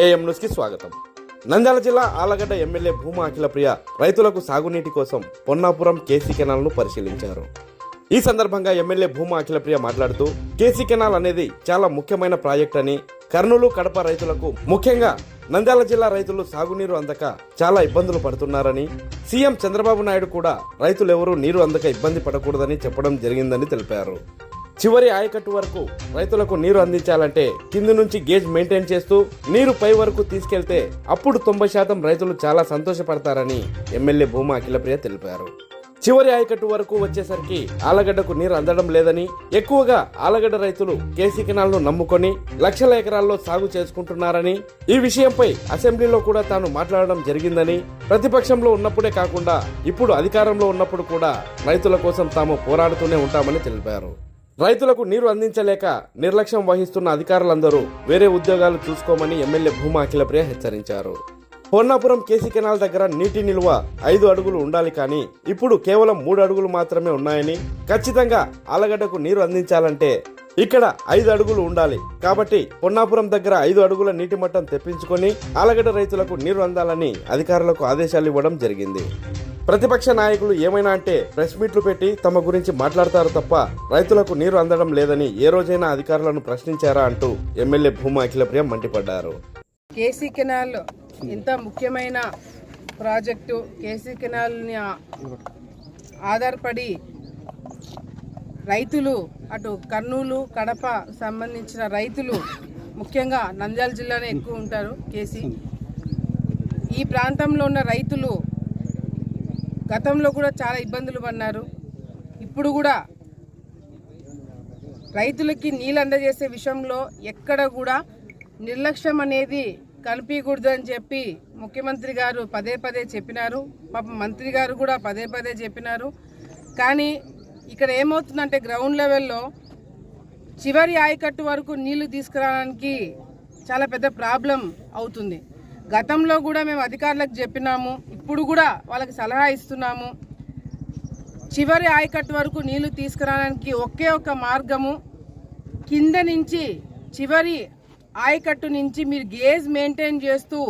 AM న్యూస్కి స్వాగతం. నంద్యాల జిల్లా ఆలగడ్డ ఎమ్మెల్యే భూమా అఖిలప్రియ రైతులకు సాగునీటి కోసం పొన్నాపురం కేసీ కెనాల్ను పరిశీలించారు. ఈ సందర్భంగా ఎమ్మెల్యే భూమా అఖిలప్రియ మాట్లాడుతూ కేసీ కెనాల్ అనేది చాలా ముఖ్యమైన ప్రాజెక్ట్ అని కర్నూలు కడప రైతులకు ముఖ్యంగా నంద్యాల జిల్లా రైతులు సాగునీరు అందక చాలా ఇబ్బందులు పడుతున్నారని సీఎం చంద్రబాబు నాయుడు కూడా రైతులెవరూ నీరు అందక ఇబ్బంది పడకూడదని చెప్పడం జరిగిందని తెలిపారు. చివరి ఆయకట్టు వరకు రైతులకు నీరు అందించాలంటే కింది నుంచి గేజ్ మెయింటైన్ చేస్తూ నీరు పై వరకు తీసుకెళ్తే అప్పుడు తొంభై శాతం రైతులు చాలా సంతోషపడతారని ఎమ్మెల్యే భూమా అఖిలప్రియ తెలిపారు. చివరి ఆయకట్టు వరకు వచ్చేసరికి ఆలగడ్డకు నీరు అందడం లేదని ఎక్కువగా ఆలగడ్డ రైతులు కేసీ కెనాల్ను నమ్ముకొని లక్షల ఎకరాల్లో సాగు చేసుకుంటున్నారని ఈ విషయంపై అసెంబ్లీలో కూడా తాను మాట్లాడడం జరిగిందని ప్రతిపక్షంలో ఉన్నప్పుడే కాకుండా ఇప్పుడు అధికారంలో ఉన్నప్పుడు కూడా రైతుల కోసం తాము పోరాడుతూనే ఉంటామని తెలిపారు. రైతులకు నీరు అందించలేక నిర్లక్ష్యం వహిస్తున్న అధికారులందరూ వేరే ఉద్యోగాలు చూసుకోమని ఎమ్మెల్యే భూమా అఖిలప్రియ హెచ్చరించారు. పొన్నాపురం కేసీ కెనాల్ దగ్గర నీటి నిల్వ ఐదు అడుగులు ఉండాలి కానీ ఇప్పుడు కేవలం మూడు అడుగులు మాత్రమే ఉన్నాయని ఖచ్చితంగా ఆలగడ్డకు నీరు అందించాలంటే ఇక్కడ ఐదు అడుగులు ఉండాలి. కాబట్టి పొన్నాపురం దగ్గర ఐదు అడుగుల నీటి మట్టం తెప్పించుకొని ఆలగడ్డ రైతులకు నీరు అందాలని అధికారులకు ఆదేశాలు ఇవ్వడం జరిగింది. ప్రతిపక్ష నాయకులు ఏమైనా అంటే ప్రెస్ మీట్లు పెట్టి తమ గురించి మాట్లాడతారు తప్ప రైతులకు నీరు అందడం లేదని ఏ రోజైనా అధికారులను ప్రశ్నించారా అంటూ ఎమ్మెల్యే భూమా అఖిలప్రియ మండిపడ్డారు. కేసీ కెనాల్ ఇంత ముఖ్యమైన ప్రాజెక్టు కేసీ కెనాల్ని ఆధారపడి రైతులు అటు కర్నూలు కడప సంబంధించిన రైతులు ముఖ్యంగా నంద్యాల జిల్లానే ఎక్కువ ఉంటారు కేసీ. ఈ ప్రాంతంలో ఉన్న రైతులు గతంలో కూడా చాలా ఇబ్బందులు పడినారు ఇప్పుడు కూడా రైతులకి నీళ్ళు అందజేసే విషయంలో ఎక్కడ కూడా నిర్లక్ష్యం అనేది కనిపించకూడదు చెప్పి ముఖ్యమంత్రి గారు పదే పదే చెప్పినారు. పాప మంత్రి గారు కూడా పదే పదే చెప్పినారు. కానీ ఇక్కడ ఏమవుతుందంటే గ్రౌండ్ లెవెల్లో చివరి ఆయకట్టు వరకు నీళ్ళు తీసుకురావడానికి చాలా పెద్ద ప్రాబ్లం అవుతుంది. గతంలో కూడా మేము అధికారులకు చెప్పినాము. ఇప్పుడు కూడా వాళ్ళకి సలహా ఇస్తున్నాము. చివరి ఆయకట్టు వరకు నీళ్ళు తీసుకురావడానికి ఒకే ఒక మార్గము. కింద నుంచి చివరి ఆయకట్టు నుంచి మీరు గేజ్ మెయింటైన్ చేస్తూ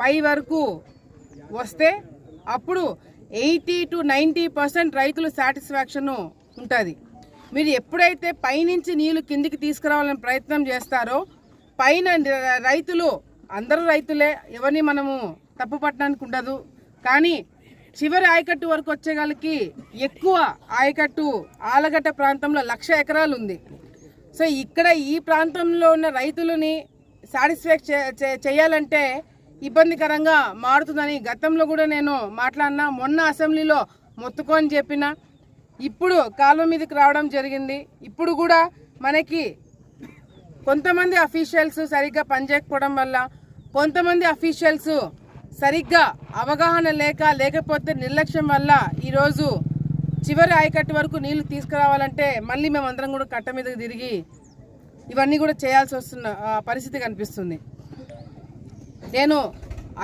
పై వరకు వస్తే అప్పుడు ఎయిటీ టు నైంటీ పర్సెంట్ రైతులు సాటిస్ఫాక్షన్ ఉంటుంది. మీరు ఎప్పుడైతే పైనుంచి నీళ్ళు కిందికి తీసుకురావాలని ప్రయత్నం చేస్తారో పైన రైతులు అందరూ రైతులే ఎవరిని మనము తప్పు పట్టడానికి ఉండదు. కానీ చివరి ఆయకట్టు వరకు వచ్చేగాళ్ళకి ఎక్కువ ఆయకట్టు ఆలగడ్డ ప్రాంతంలో లక్ష ఎకరాలు ఉంది. సో ఇక్కడ ఈ ప్రాంతంలో ఉన్న రైతులని సాటిస్ఫాక్ట్ చేయాలంటే ఇబ్బందికరంగా మారుతుందని గతంలో కూడా నేను మాట్లాడినా మొన్న అసెంబ్లీలో మొత్తుకొని చెప్పిన. ఇప్పుడు కాలువ మీదకి రావడం జరిగింది. ఇప్పుడు కూడా మనకి కొంతమంది అఫీషియల్స్ సరిగ్గా పనిచేయకపోవడం వల్ల కొంతమంది అఫీషియల్స్ సరిగ్గా అవగాహన లేక లేకపోతే నిర్లక్ష్యం వల్ల ఈరోజు చివరి ఆయకట్టు వరకు నీళ్ళు తీసుకురావాలంటే మళ్ళీ మేమందరం కూడా కట్ట మీదకి తిరిగి ఇవన్నీ కూడా చేయాల్సి వస్తున్న పరిస్థితి కనిపిస్తుంది. నేను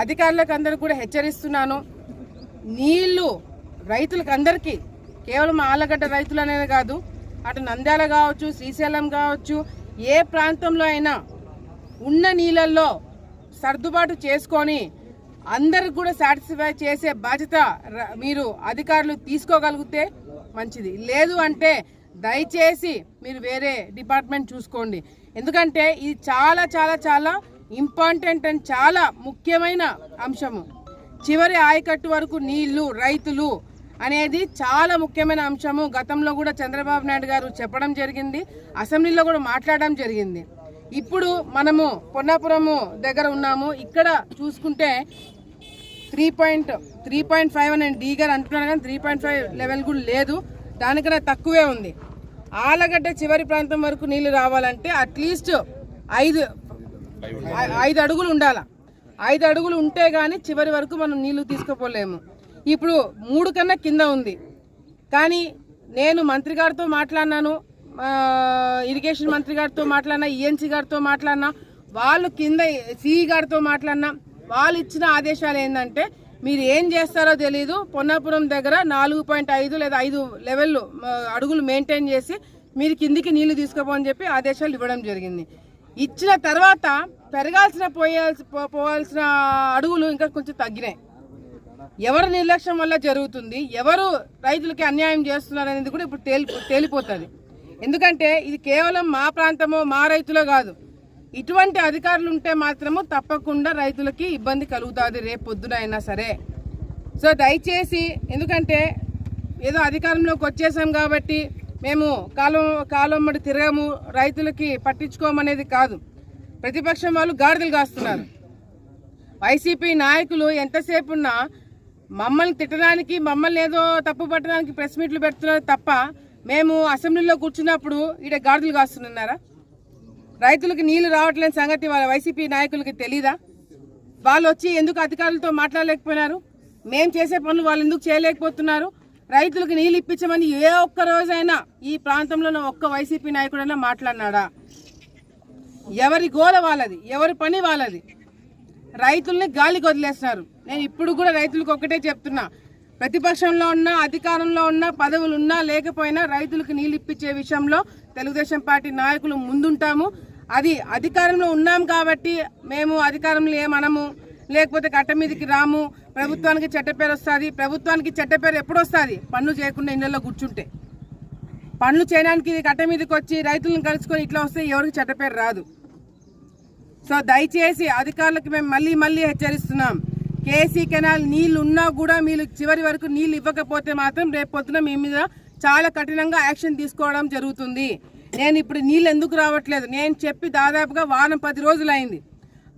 అధికారులకు అందరికి కూడా హెచ్చరిస్తున్నాను. నీళ్ళు రైతులకు అందరికీ కేవలం ఆలగడ్డ రైతులు అనేది కాదు అటు నంద్యాల కావచ్చు శ్రీశైలం కావచ్చు ఏ ప్రాంతంలో అయినా ఉన్న నీళ్ళల్లో సర్దుబాటు చేసుకొని అందరికి కూడా సాటిస్ఫై చేసే బాధ్యత మీరు అధికారులు తీసుకోగలిగితే మంచిది. లేదు అంటే దయచేసి మీరు వేరే డిపార్ట్మెంట్ చూసుకోండి. ఎందుకంటే ఇది చాలా చాలా చాలా ఇంపార్టెంట్ అండ్ చాలా ముఖ్యమైన అంశము. చివరి ఆయకట్టు వరకు నీళ్ళు రైతులు అనేది చాలా ముఖ్యమైన అంశము. గతంలో కూడా చంద్రబాబు నాయుడు గారు చెప్పడం జరిగింది. అసెంబ్లీలో కూడా మాట్లాడడం జరిగింది. ఇప్పుడు మనము పొన్నాపురము దగ్గర ఉన్నాము. ఇక్కడ చూసుకుంటే three point three point five అని డీ గారు అంటున్నారు కానీ త్రీ పాయింట్ ఫైవ్ లెవెల్ కూడా లేదు. దానికన్నా తక్కువే ఉంది. ఆలగడ్డ చివరి ప్రాంతం వరకు నీళ్ళు రావాలంటే అట్లీస్ట్ ఐదు ఐదు అడుగులు ఉండాల. ఐదు అడుగులు ఉంటే కానీ చివరి వరకు మనం నీళ్ళు తీసుకుపోలేము. ఇప్పుడు మూడు కన్నా కింద ఉంది. కానీ నేను మంత్రి గారితో మాట్లాడినాను. ఇరిగేషన్ మంత్రి గారితో మాట్లాడినా ఈఎన్సీ గారితో మాట్లాడినా వాళ్ళు కింద సిఈ గారితో మాట్లాడినా వాళ్ళు ఇచ్చిన ఆదేశాలు ఏంటంటే మీరు ఏం చేస్తారో తెలియదు పొన్నాపురం దగ్గర నాలుగు పాయింట్ ఐదు లేదా ఐదు లెవెల్ అడుగులు మెయింటైన్ చేసి మీరు కిందికి నీళ్ళు తీసుకోపోని చెప్పి ఆదేశాలు ఇవ్వడం జరిగింది. ఇచ్చిన తర్వాత పెరగాల్సిన పోయాల్సి పో- పోవాల్సిన అడుగులు ఇంకా కొంచెం తగ్గినాయి. ఎవరు నిర్లక్ష్యం వల్ల జరుగుతుంది ఎవరు రైతులకి అన్యాయం చేస్తున్నారు అనేది కూడా ఇప్పుడు తేలి తేలిపోతుంది. ఎందుకంటే ఇది కేవలం మా ప్రాంతమో మా రైతులో కాదు. ఇటువంటి అధికారులు ఉంటే మాత్రము తప్పకుండా రైతులకి ఇబ్బంది కలుగుతుంది రేపు పొద్దున అయినా సరే. సో దయచేసి ఎందుకంటే ఏదో అధికారంలోకి వచ్చేసాం కాబట్టి మేము కాలం కాలమ్మడి తిరగము రైతులకి పట్టించుకోమనేది కాదు. ప్రతిపక్షం వాళ్ళు గాడిదలు కాస్తున్నారు. వైసీపీ నాయకులు ఎంతసేపు ఉన్నా మమ్మల్ని తిట్టడానికి మమ్మల్ని ఏదో తప్పు పట్టడానికి ప్రెస్ మీట్లు పెడుతున్నారు తప్ప మేము అసెంబ్లీలో కూర్చున్నప్పుడు ఈడ గాడిదలు కాస్తున్నారా? రైతులకు నీళ్ళు రావట్లేని సంగతి వాళ్ళ వైసీపీ నాయకులకి తెలీదా? వాళ్ళు వచ్చి ఎందుకు అధికారులతో మాట్లాడలేకపోయినారు? మేము చేసే పనులు వాళ్ళు ఎందుకు చేయలేకపోతున్నారు? రైతులకు నీళ్ళు ఇప్పించమని ఏ ఒక్క రోజైనా ఈ ప్రాంతంలో ఒక్క వైసీపీ నాయకుడైనా మాట్లాడినాడా? ఎవరి గోల వాళ్ళది ఎవరి పని వాళ్ళది? రైతుల్ని గాలికి వదిలేస్తున్నారు. నేను ఇప్పుడు కూడా రైతులకు ఒక్కటే చెప్తున్నా. ప్రతిపక్షంలో ఉన్నా అధికారంలో ఉన్న పదవులు ఉన్నా లేకపోయినా రైతులకు నీళ్ళు ఇప్పించే విషయంలో తెలుగుదేశం పార్టీ నాయకులు ముందుంటాము. అది అధికారంలో ఉన్నాం కాబట్టి మేము అధికారంలో ఏమనము. లేకపోతే కట్ట మీదకి రాము. ప్రభుత్వానికి చెట్ట పేరు వస్తుంది. ప్రభుత్వానికి చెట్టపేరు పేరు ఎప్పుడు వస్తుంది? పన్ను చేయకుండా ఇళ్ళలో కూర్చుంటే. పనులు చేయడానికి కట్ట మీదకి వచ్చి రైతులను కలుసుకొని ఇట్లా వస్తే ఎవరికి చెట్ట పేరు రాదు. సో దయచేసి అధికారులకు మేము మళ్ళీ మళ్ళీ హెచ్చరిస్తున్నాం. కేసీ కెనాల్ నీళ్ళు ఉన్నా కూడా మీరు చివరి వరకు నీళ్ళు ఇవ్వకపోతే మాత్రం రేపు పొద్దున మీ మీద చాలా కఠినంగా యాక్షన్ తీసుకోవడం జరుగుతుంది. నేను ఇప్పుడు నీళ్ళు ఎందుకు రావట్లేదు? నేను చెప్పి దాదాపుగా వారం పది రోజులు అయింది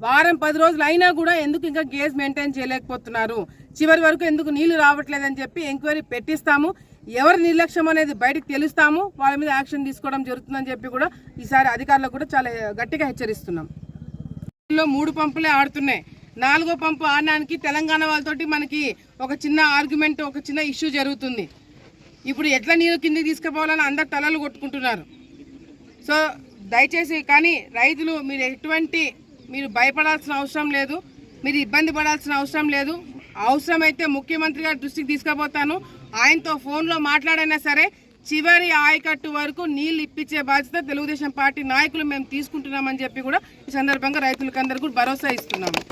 వారం పది రోజులు అయినా కూడా ఎందుకు ఇంకా గేజ్ మెయింటైన్ చేయలేకపోతున్నారు? చివరి వరకు ఎందుకు నీళ్ళు రావట్లేదని చెప్పి ఎంక్వైరీ పెట్టిస్తాము. ఎవరి నిర్లక్ష్యం అనేది బయటకు తెలుస్తాము. వాళ్ళ మీద యాక్షన్ తీసుకోవడం జరుగుతుందని చెప్పి కూడా ఈసారి అధికారులకు కూడా చాలా గట్టిగా హెచ్చరిస్తున్నాం. లో మూడు పంపులే ఆడుతున్నాయి. నాలుగో పంపు ఆడడానికి తెలంగాణ వాళ్ళతోటి మనకి ఒక చిన్న ఆర్గ్యుమెంట్ ఒక చిన్న ఇష్యూ జరుగుతుంది. ఇప్పుడు ఎట్లా నీరు కిందకి తీసుకుపోవాలని అందరు తలలు కొట్టుకుంటున్నారు. సో దయచేసి కానీ రైతులు మీరు ఎటువంటి మీరు భయపడాల్సిన అవసరం లేదు. మీరు ఇబ్బంది పడాల్సిన అవసరం లేదు. అవసరమైతే ముఖ్యమంత్రి గారి దృష్టికి తీసుకుపోతాను. ఆయనతో ఫోన్లో మాట్లాడైనా సరే చివరి ఆయకట్టు వరకు నీళ్ళు ఇప్పించే బాధ్యత తెలుగుదేశం పార్టీ నాయకులు మేము తీసుకుంటున్నామని చెప్పి కూడా ఈ సందర్భంగా రైతులకు అందరికీ భరోసా ఇస్తున్నాము.